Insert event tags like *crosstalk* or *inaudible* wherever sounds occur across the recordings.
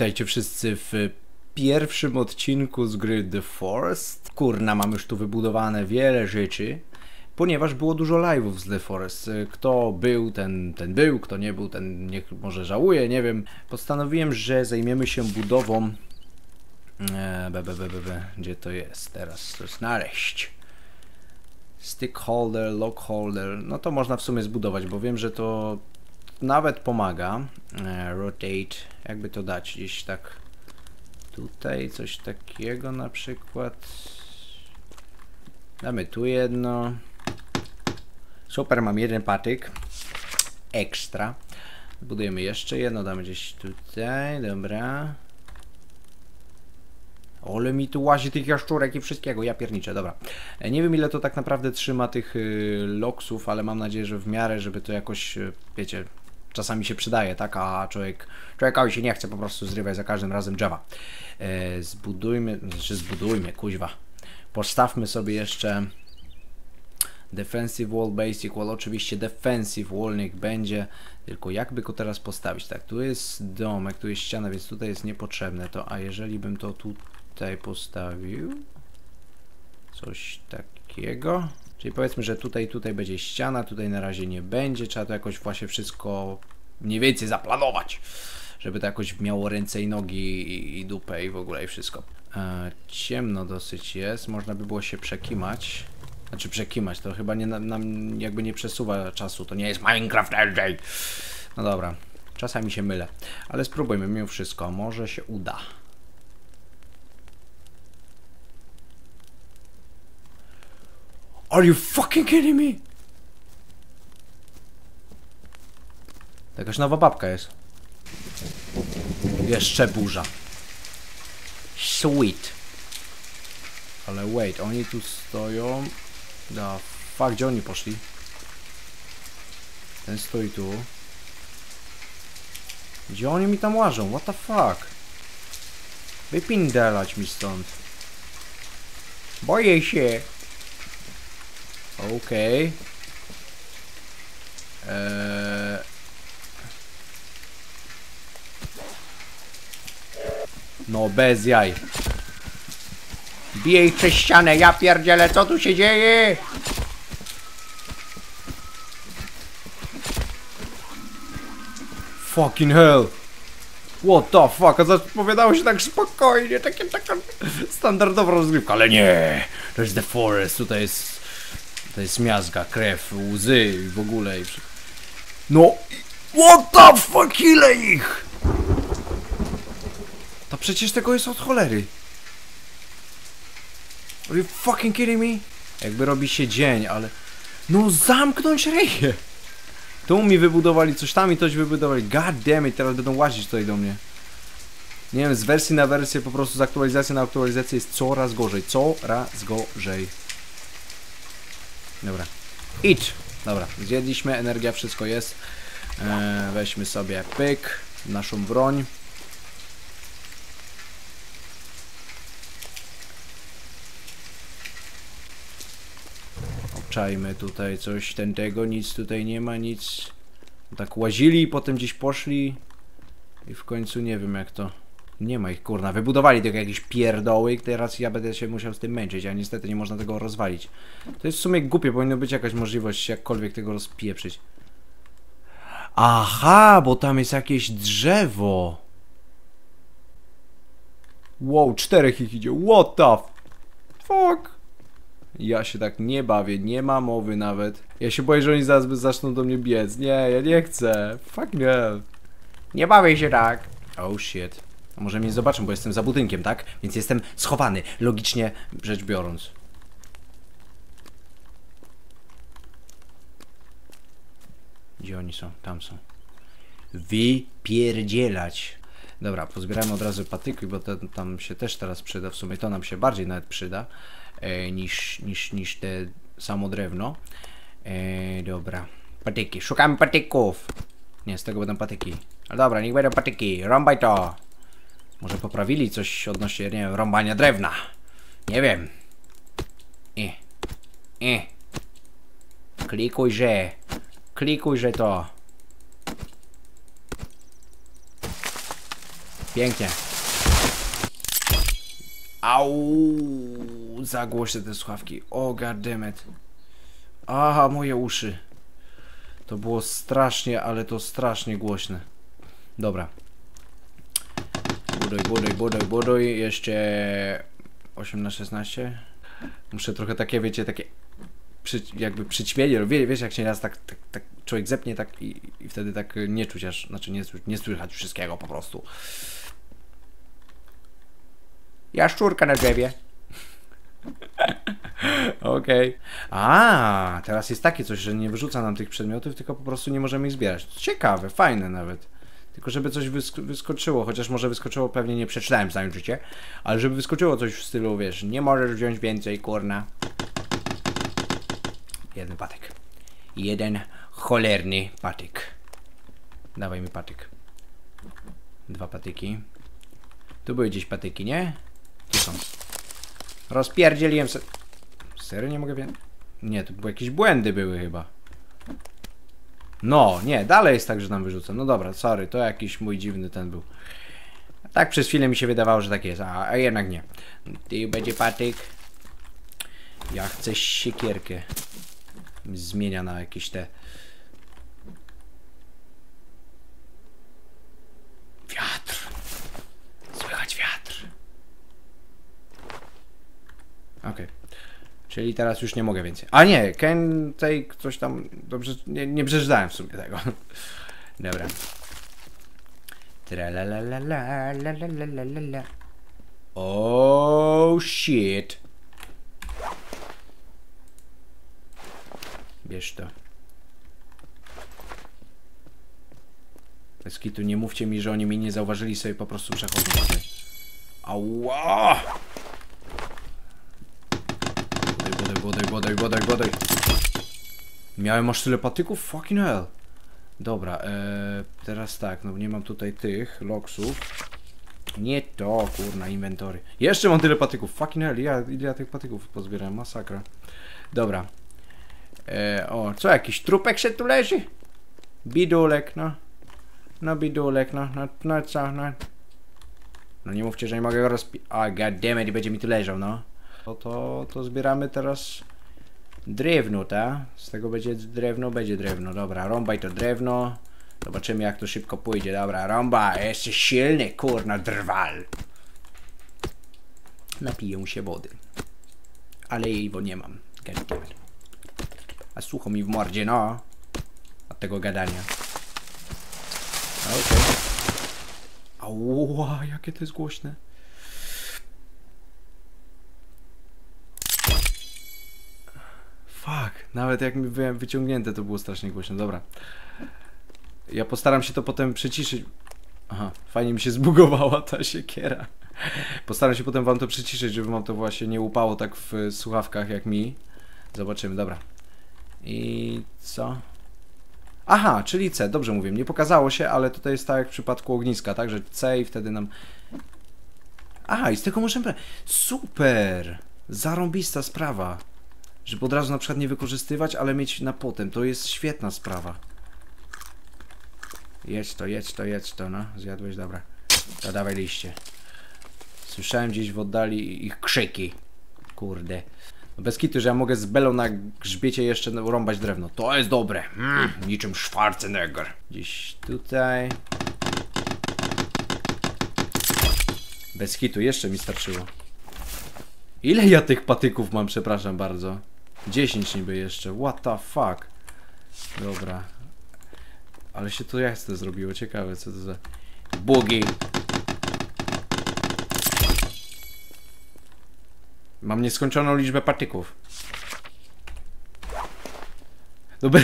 witajcie wszyscy w pierwszym odcinku z gry The Forest. Kurna, mam już tu wybudowane wiele rzeczy, ponieważ było dużo live'ów z The Forest. Kto był, ten, ten był, kto nie był, ten niech może żałuje, nie wiem. Postanowiłem, że zajmiemy się budową... E, be, be, be, be. Gdzie to jest teraz? To znaleźć. Stick holder, lock holder, no to można w sumie zbudować, bo wiem, że to nawet pomaga. E, rotate, jakby to dać gdzieś tak tutaj, coś takiego na przykład. Damy tu jedno. Super, mam jeden patyk. Ekstra. Budujemy jeszcze jedno, damy gdzieś tutaj, dobra. Ole mi tu łazi tych jaszczurek i wszystkiego, ja pierniczę, dobra. E, Nie wiem ile to tak naprawdę trzyma tych y, loksów, ale mam nadzieję, że w miarę, żeby to jakoś, y, wiecie, czasami się przydaje, tak? A człowiek, człowiekowi się nie chce po prostu zrywać za każdym razem drzewa. E, zbudujmy, znaczy zbudujmy, kuźwa. Postawmy sobie jeszcze Defensive wall, basic wall, oczywiście defensive wall niech będzie, tylko jakby go teraz postawić? Tak, tu jest domek, tu jest ściana, więc tutaj jest niepotrzebne to, a jeżeli bym to tutaj postawił, coś takiego, czyli powiedzmy, że tutaj, tutaj będzie ściana, tutaj na razie nie będzie, trzeba to jakoś właśnie wszystko mniej więcej zaplanować, żeby to jakoś miało ręce i nogi i, i dupę i w ogóle i wszystko. E, ciemno dosyć jest, można by było się przekimać. Znaczy przekimać, to chyba nie, nam- jakby nie przesuwa czasu, to nie jest Minecraft LJ. No dobra, czasami się mylę, ale spróbujmy mimo wszystko, może się uda. Are you fucking kidding me? Jakaś nowa babka jest. Jeszcze burza. Sweet. Ale wait, oni tu stoją. Da fuck, gdzie oni poszli? Ten stoi tu. Gdzie oni mi tam łażą? What the fuck? Wypindalać mi stąd. Boję się. Okej. Eee... No bez jaj. Bije ich przez ścianę, ja pierdzielę, co tu się dzieje? Fucking hell. What the fuck, a zapowiadało się tak spokojnie, takie taka standardowa rozgrywka, ale nie. To jest The Forest, tutaj jest, to jest miazga, krew, łzy i w ogóle. I... No, what the fuck, ile ich? To przecież tego jest od cholery. Are you fucking kidding me? Jakby robi się dzień, ale... No zamknąć reje! Tu mi wybudowali coś tam i coś wybudowali. God damn it, teraz będą łazić tutaj do mnie. Nie wiem, z wersji na wersję, po prostu z aktualizacji na aktualizację jest coraz gorzej. Coraz gorzej. Dobra. Idź! Dobra, zjedliśmy, energia, wszystko jest. Eee, weźmy sobie pyk, naszą broń. Obczajmy tutaj coś ten tego, nic tutaj nie ma, nic. Tak łazili, potem gdzieś poszli i w końcu nie wiem jak to. Nie ma ich kurna, wybudowali tylko jakieś pierdoły i teraz ja będę się musiał z tym męczyć, a niestety nie można tego rozwalić. To jest w sumie głupie, powinno być jakaś możliwość jakkolwiek tego rozpieprzyć. Aha, bo tam jest jakieś drzewo. Wow, czterech ich idzie, what the fuck? Ja się tak nie bawię, nie ma mowy nawet. Ja się boję, że oni zaraz zaczną do mnie biec. Nie, ja nie chcę. Fuck nie. Nie bawię się tak. Oh shit. Może mnie zobaczą, bo jestem za budynkiem, tak? Więc jestem schowany, logicznie rzecz biorąc. Gdzie oni są? Tam są. Wypierdzielać. Dobra, pozbieramy od razu patyki, bo to tam się też teraz przyda. W sumie to nam się bardziej nawet przyda e, niż, niż, niż te samo drewno. E, dobra. Patyki, szukamy patyków. Nie, z tego będą patyki. Ale dobra, niech będą patyki. Rąbaj to. Może poprawili coś odnośnie, nie wiem, rąbania drewna. Nie wiem. E. E. Klikujże. Klikujże to. Pięknie. Au! Za głośne te słuchawki. O, goddammit. Aha, moje uszy. To było strasznie, ale to strasznie głośne. Dobra. Buduj, buduj, buduj, buduj. Jeszcze 8 na 16. Muszę trochę takie, wiecie, takie przy, jakby przyćmienie, wie, wiesz jak się raz tak, tak, tak człowiek zepnie tak i, i wtedy tak nie czuć aż, znaczy nie, nie słychać wszystkiego po prostu. Jaszczurka na drzewie. *laughs* Okej. Okay. A, teraz jest takie coś, że nie wyrzuca nam tych przedmiotów, tylko po prostu nie możemy ich zbierać. Ciekawe, fajne nawet. Tylko żeby coś wysk wyskoczyło, chociaż może wyskoczyło, pewnie nie przeczytałem znając życie, ale żeby wyskoczyło coś w stylu, wiesz, nie możesz wziąć więcej, kurna. Jeden patyk. Jeden cholerny patyk. Dawaj mi patyk. Dwa patyki. Tu były gdzieś patyki, nie? Tu są. Rozpierdzieliłem se... Serio nie mogę? Nie, były jakieś błędy były chyba. No, nie, dalej jest tak, że nam wyrzuca. No dobra, sorry, to jakiś mój dziwny ten był. Tak przez chwilę mi się wydawało, że tak jest, a, a jednak nie. Ty będzie patyk. Ja chcę siekierkę. Zmienia na jakieś te... Wiatr. Słychać wiatr. Okej. Okay. Czyli teraz już nie mogę więcej. A nie, Ken Take coś tam. Dobrze, nie, nie przeczytałem w sumie tego. *laughs* Dobra. Oh shit. Bierz to. Bez nie mówcie mi, że oni mnie nie zauważyli sobie po prostu przechodzą. Ała! Bodaj, bodaj, bodaj, bodaj. Miałem aż tyle patyków? Fucking hell. Dobra, ee, teraz tak, no nie mam tutaj tych loksów. Nie to, kurna, inwentory. Jeszcze mam tyle patyków. Fucking hell, ja, ile ja tych patyków pozbierałem? Masakra. Dobra. E, o, co, jakiś trupek się tu leży? Bidulek, no. No, bidulek, no, no, no co, no. No nie mówcie, że nie mogę go rozpi... A, oh, goddammit, będzie mi tu leżał, no. To, to, to zbieramy teraz drewno, tak? Z tego będzie drewno, będzie drewno. Dobra, rąbaj to drewno. Zobaczymy jak to szybko pójdzie. Dobra, rąba, jesteś silny, kurna, drwal. Napiję się wody. Ale jej, bo nie mam. Goddammit. A sucho mi w mordzie, no. Od tego gadania. Okej. Okay. Ała, jakie to jest głośne. Fuck, nawet jak mi byłem wyciągnięte to było strasznie głośno. Dobra. Ja postaram się to potem przyciszyć. Aha, fajnie mi się zbugowała ta siekiera. Postaram się potem wam to przyciszyć, żeby wam to właśnie nie upało tak w słuchawkach jak mi. Zobaczymy, dobra. I co? Aha, czyli C, dobrze mówię, nie pokazało się, ale tutaj jest tak jak w przypadku ogniska, tak, że C i wtedy nam... Aha, i z tego możemy... Super! Zarąbista sprawa. Żeby od razu na przykład nie wykorzystywać, ale mieć na potem. To jest świetna sprawa. Jedź to, jedź to, jedź to, no. Zjadłeś, dobra. To dawaj liście. Słyszałem gdzieś w oddali ich krzyki. Kurde. No bez kitu, że ja mogę z belą na grzbiecie jeszcze rąbać drewno. To jest dobre. Mm, niczym Schwarzenegger. Gdzieś tutaj. Bez kitu, jeszcze mi starczyło. Ile ja tych patyków mam, przepraszam bardzo. 10 niby jeszcze. What the fuck? Dobra. Ale się to jasne zrobiło. Ciekawe, co to za... Bugi. Mam nieskończoną liczbę patyków. No be...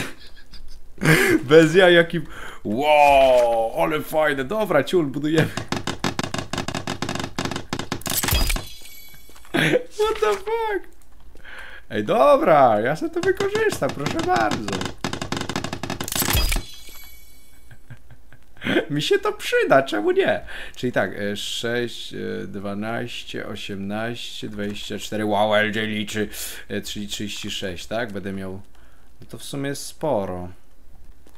*laughs* Bez ja jakim... Wow, ale fajne. Dobra, ciul, budujemy. Ej, dobra, ja sobie to wykorzystam, proszę bardzo. *laughs* Mi się to przyda, czemu nie? Czyli tak, 6, 12, 18, 24, wow, LJ liczy, e, czyli 36, tak? Będę miał, no to w sumie sporo.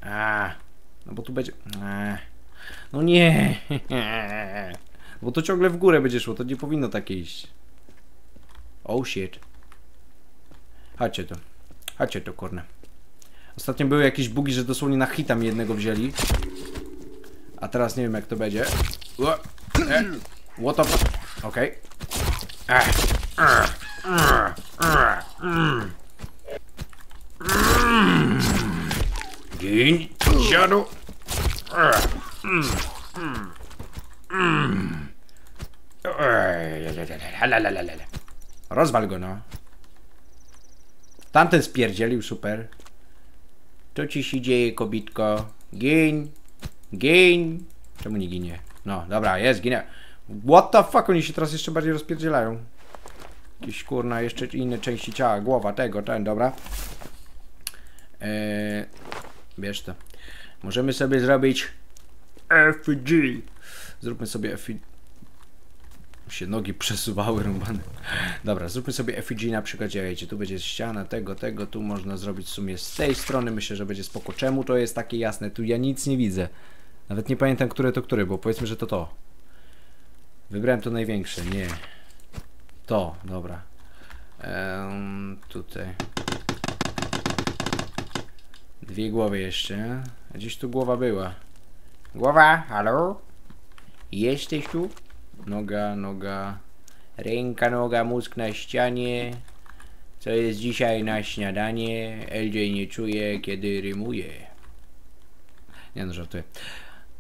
A, no bo tu będzie, no nie, *laughs* Bo to ciągle w górę będzie szło, to nie powinno takie iść. Oh shit. Chodźcie tu. Chodźcie tu, kurne. Ostatnio były jakieś bugi, że dosłownie na hita mi jednego wzięli. A teraz nie wiem jak to będzie. E, What the? Okej. E, e, e, e, mm. Mm. Gin. E, mm, mm, mm. Lalalala. Rozwal go, no. Tamten spierdzielił, super. Co ci się dzieje, kobitko? Gin. Gin. Czemu nie ginie? No, dobra, jest, ginie. What the fuck, oni się teraz jeszcze bardziej rozpierdzielają. Jakieś kurna, jeszcze inne części ciała, głowa, tego, ten, dobra. Eee, bierz to. Możemy sobie zrobić FG. Zróbmy sobie FG. Mi się nogi przesuwały rąbane. Dobra, zróbmy sobie effigy na przykład, wiecie, tu będzie ściana tego, tego, tu można zrobić w sumie z tej strony, myślę, że będzie spoko. Czemu to jest takie jasne? Tu ja nic nie widzę. Nawet nie pamiętam, które to które, bo powiedzmy, że to to. Wybrałem to największe, nie. To, dobra. Tutaj. Dwie głowy jeszcze. Gdzieś tu głowa była. Głowa, halo? Jesteś tu? Noga, noga. Ręka, noga, mózg na ścianie. Co jest dzisiaj na śniadanie? LJ nie czuje, kiedy rymuje. Nie no, żartuję.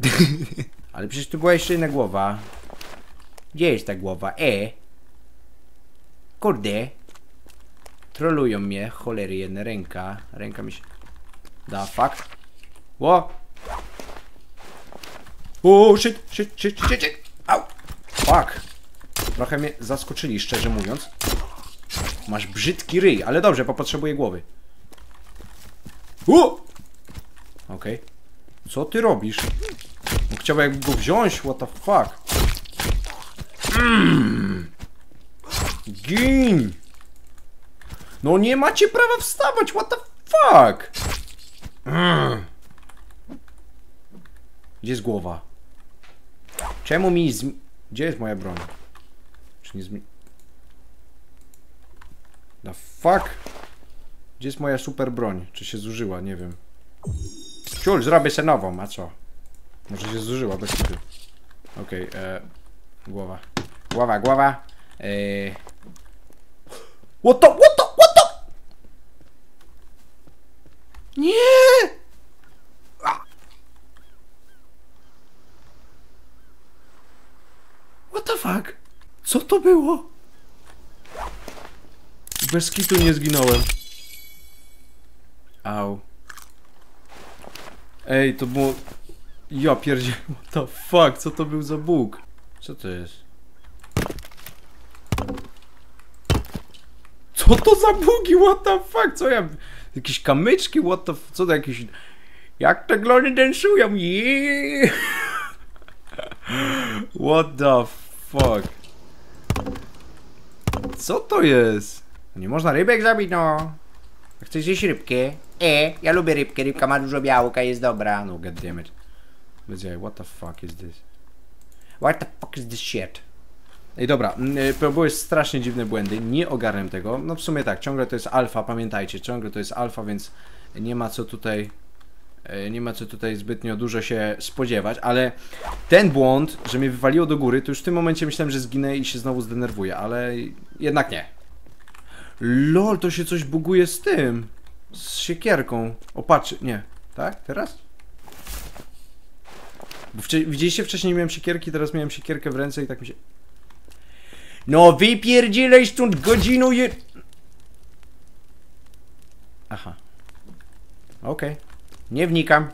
*laughs* Ale przecież tu była jeszcze jedna głowa. Gdzie jest ta głowa? E? Kurde. Trolują mnie, cholery jedna ręka. Ręka mi się... Da fuck. Ło! O, shit, shit, shit, shit, shit. Trochę mnie zaskoczyli, szczerze mówiąc. Masz brzydki ryj, ale dobrze, bo potrzebuję głowy. Okej. Co ty robisz? No, chciałem jakby go wziąć, what the fuck? Mm. Gin! No nie macie prawa wstawać, what the fuck? Mm. Gdzie jest głowa? Czemu mi zmi... Gdzie jest moja broń? Nie zmi... The fuck? Gdzie jest moja super broń? Czy się zużyła? Nie wiem. Ciul, zrobię se nową, a co? Może się zużyła, bez kitu. Okej, okay, e... Głowa. Głowa, głowa. E... What the, what the, what the? Nie! A! What the fuck? Co to było? Bez kitu nie zginąłem. Au. Ej, to było... Ja pierdzie... What the fuck? Co to był za bóg? Co to jest? Co to za bugi? What the fuck? Co ja... Jakieś kamyczki? What the... Co to jakieś... Jak te glony densują? *laughs* What the fuck? Co to jest? Nie można rybek zabić, no. Chcesz jeść rybkę? E, ja lubię rybkę, rybka ma dużo białka, jest dobra. No, god damn it. What the fuck is this? What the fuck is this shit? Ej, dobra, mm, y, były strasznie dziwne błędy, nie ogarnę tego. No w sumie tak, ciągle to jest alfa, pamiętajcie, ciągle to jest alfa, więc nie ma co tutaj nie ma co tutaj zbytnio dużo się spodziewać, ale ten błąd, że mnie wywaliło do góry, to już w tym momencie myślałem, że zginę i się znowu zdenerwuję, ale jednak nie. LOL, to się coś buguje z tym. Z siekierką. O, patrz, nie. Tak? Teraz? Bo wcze- widzieliście, wcześniej miałem siekierki, teraz miałem siekierkę w ręce i tak mi się... No wypierdzielaj stąd godzinu je... Aha. Okej. Nie wnikam.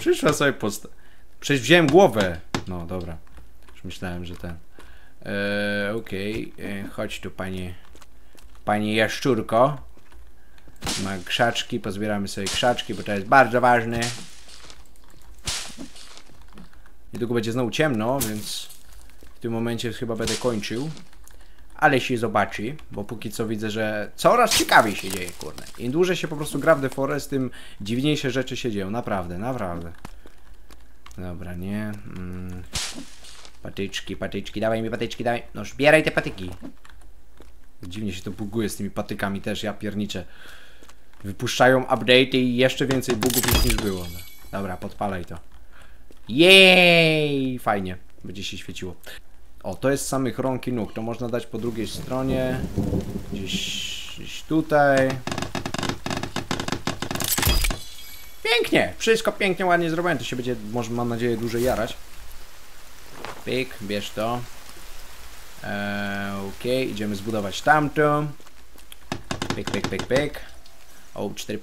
Przyszła sobie posta... Przecież wziąłem głowę. No, dobra. Już myślałem, że ten... Eee, Okej, Eee, chodź tu panie, panie jaszczurko. Ma krzaczki, pozbieramy sobie krzaczki, bo to jest bardzo ważne. Niedługo będzie znowu ciemno, więc w tym momencie chyba będę kończył. Ale się zobaczy, bo póki co widzę, że coraz ciekawiej się dzieje, kurde. Im dłużej się po prostu gra w The Forest, tym dziwniejsze rzeczy się dzieją, naprawdę, naprawdę. Dobra, nie. Mm. Patyczki, patyczki, dawaj mi patyczki, dawaj. No zbieraj te patyki. Dziwnie się to buguje z tymi patykami też, ja pierniczę. Wypuszczają update'y i jeszcze więcej bugów niż było. Dobra, podpalaj to. Jej! Fajnie, będzie się świeciło. O, to jest samych rąk i nóg. To można dać po drugiej stronie. Gdzieś, gdzieś tutaj. Pięknie! Wszystko pięknie, ładnie zrobione. To się będzie, może mam nadzieję, dłużej jarać. Pyk, bierz to. Eee, ok, idziemy zbudować tamto. Pyk, pyk, pyk, pyk. O, cztery.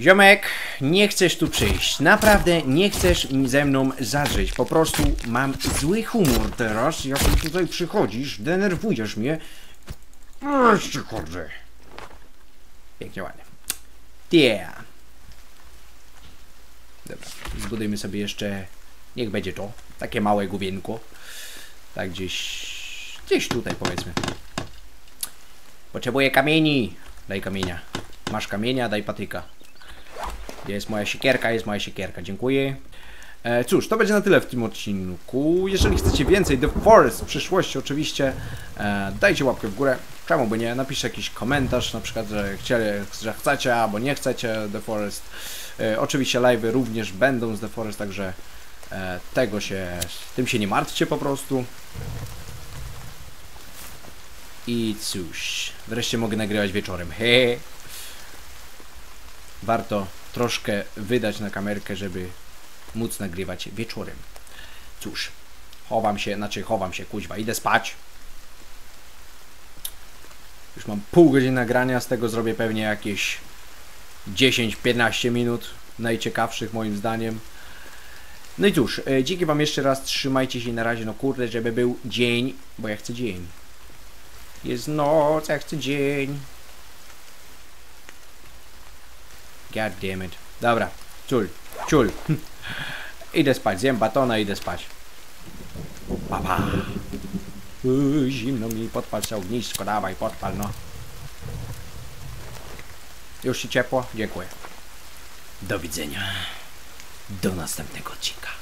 Ziomek, nie chcesz tu przyjść. Naprawdę nie chcesz ze mną zadrzeć. Po prostu mam zły humor teraz. Jak ty tutaj przychodzisz, denerwujesz mnie. Jeszcze kurde. Pięknie, ładnie. Yeah. Dobra, zbudujmy sobie jeszcze... Niech będzie to. Takie małe główienko. Tak gdzieś... Gdzieś tutaj powiedzmy. Potrzebuję kamieni. Daj kamienia. Masz kamienia, daj patyka. Jest moja siekierka? Jest moja siekierka, dziękuję. E, cóż, to będzie na tyle w tym odcinku. Jeżeli chcecie więcej The Forest w przyszłości, oczywiście e, dajcie łapkę w górę. Czemu by nie? Napiszcie jakiś komentarz, na przykład, że, chcieli, że chcecie albo nie chcecie The Forest. E, oczywiście live'y również będą z The Forest, także e, tego się, tym się nie martwcie po prostu. I cóż, wreszcie mogę nagrywać wieczorem. He. Warto troszkę wydać na kamerkę, żeby móc nagrywać wieczorem. Cóż, chowam się, znaczy chowam się, kuźwa, idę spać. Już mam pół godziny nagrania, z tego zrobię pewnie jakieś 10-15 minut najciekawszych moim zdaniem. No i cóż, e, dzięki wam jeszcze raz, trzymajcie się na razie, no kurde, żeby był dzień, bo ja chcę dzień. Jest noc, ja chcę dzień. God damn it. Dobra, ciul, ciul. *laughs* idę spać, zjem batona, idę spać. Pa, pa. Uy, zimno mi, podpal się ognisko, dawaj, podpal, no. Już ci ciepło? Dziękuję. Do widzenia. Do następnego odcinka.